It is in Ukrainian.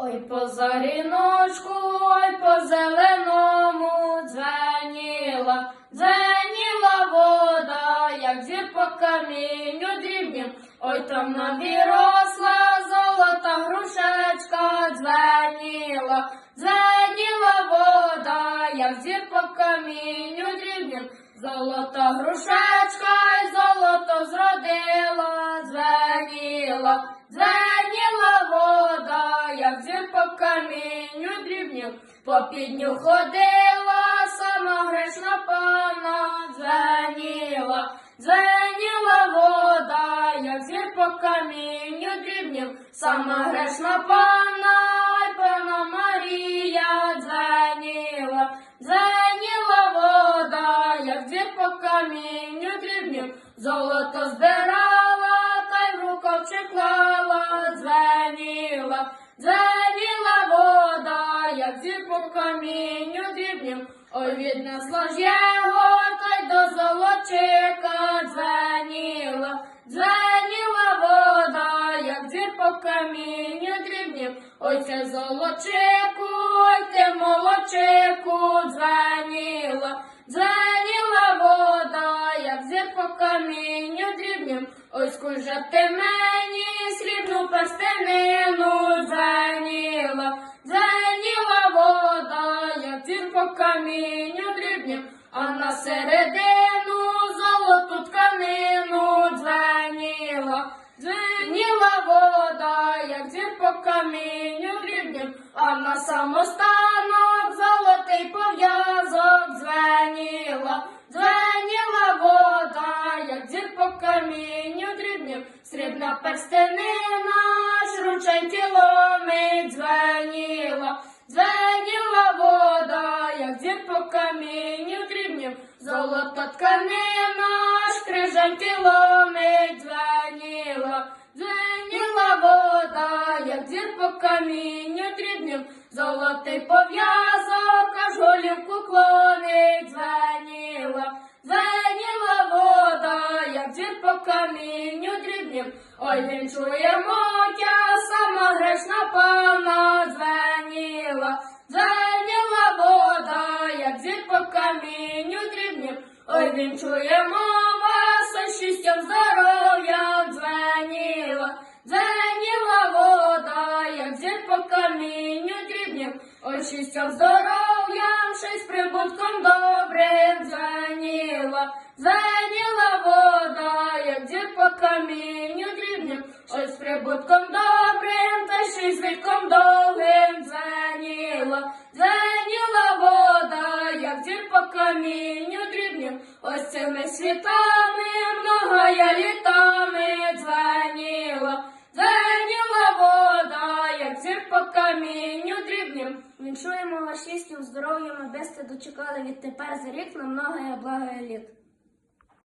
Ой, по заріночку, ой, по зеленому дзвеніла, дзвеніла вода, як зір по камінню дрібнім. Ой, там навіросла золота грушечка, дзвеніла, дзвеніла вода, як зір по камінню дрібнім. Золота грушечка золото зродила, дзвеніла, дзвеніла камінню дрібнів, по підню ходила, сама грешна пана, дзвеніла, дзвеніла вода, як зір по камінню дрібнів, сама грешна пана, й пана Марія, дзвеніла, дзвеніла вода, як зір по камінню дрібнів, золото збирала, та й в клала, по камінню дрібнів, ой, віднесла ж його, та й до золочика, дзвеніла, дзвеніла вода, як зір по камінню дрібнів, ой, це золочику, ой, ти молочику, дзвеніла, дзвеніла вода, як зір по камінню дрібнім, ой, скуже ти мені срібну перстенину, а на середину золоту тканину дзвеніла, дзвеніла вода, як зір по камінню дрібнім, а на самостанок золотий пов'язок дзвеніла, дзвеніла вода, як зір по камінню дрібнім, срібна перстенина, аж рученьки ломить, дзвеніла, золота тканина, аж крижаньки ломить, дзвеніла, дзвеніла вода, як зір по камінню дрібнім, золотий пов'язок, аж голівку клонить, дзвеніла, дзвеніла вода, як зір по камінню дрібнім, ой, він чує мотя, сама грешна пана, дзвеніла, дзвеніла ой, він чує мова, со щастям здоров'я, дзвеніла, дзвеніла вода, як зір по камінню дрібнім, ой, щастям здоров'ям, з прибутком добрим, дзвеніла, дзвеніла вода, як зір по камінню дрібнім, ой, з прибутком добрим, та ще й з довгим, дзвеніла, дзвеніла вода, як зір по камінню дрібнім, ось цими світами многая літами дзвеніла, дзвеніла вода, як зір по камінню дрібнім. Віншуємо вас щастям, здоров'ям, аби сте дочекали відтепер за рік на многое благое літ.